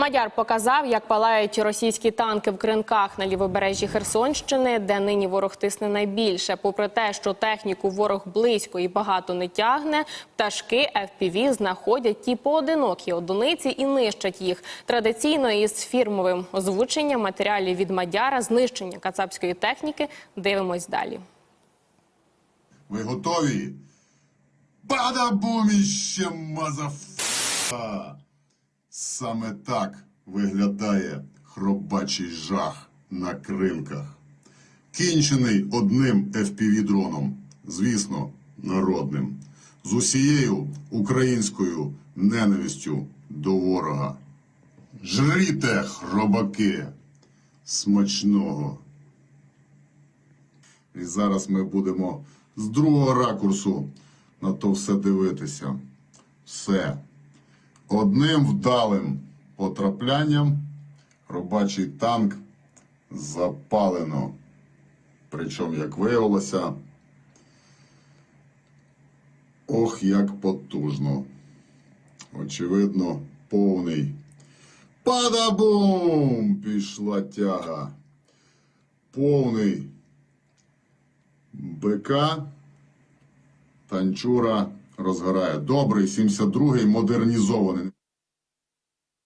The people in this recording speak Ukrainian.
Мадяр показав, як палають російські танки в кринках на лівобережжі Херсонщини, де нині ворог тисне найбільше. Попри те, що техніку ворог близько і багато не тягне, пташки FPV знаходять ті поодинокі одиниці і нищать їх. Традиційно із фірмовим озвученням матеріалів від Мадяра, знищення кацапської техніки. Дивимось далі. Ви готові? Бадабуміще, мазафа! Саме так виглядає хробачий жах на кринках. Кінчений одним FPV-дроном, звісно, народним, з усією українською ненавистю до ворога. Жріте, хробаки, смачного! І зараз ми будемо з другого ракурсу на то все дивитися. Все. Одним вдалим потраплянням робочий танк запалено. Причому, як виявилося, ох, як потужно. Очевидно, повний. Падабум! Пішла тяга. Повний БК Танчура розгорає. Добрий 72-й модернізований.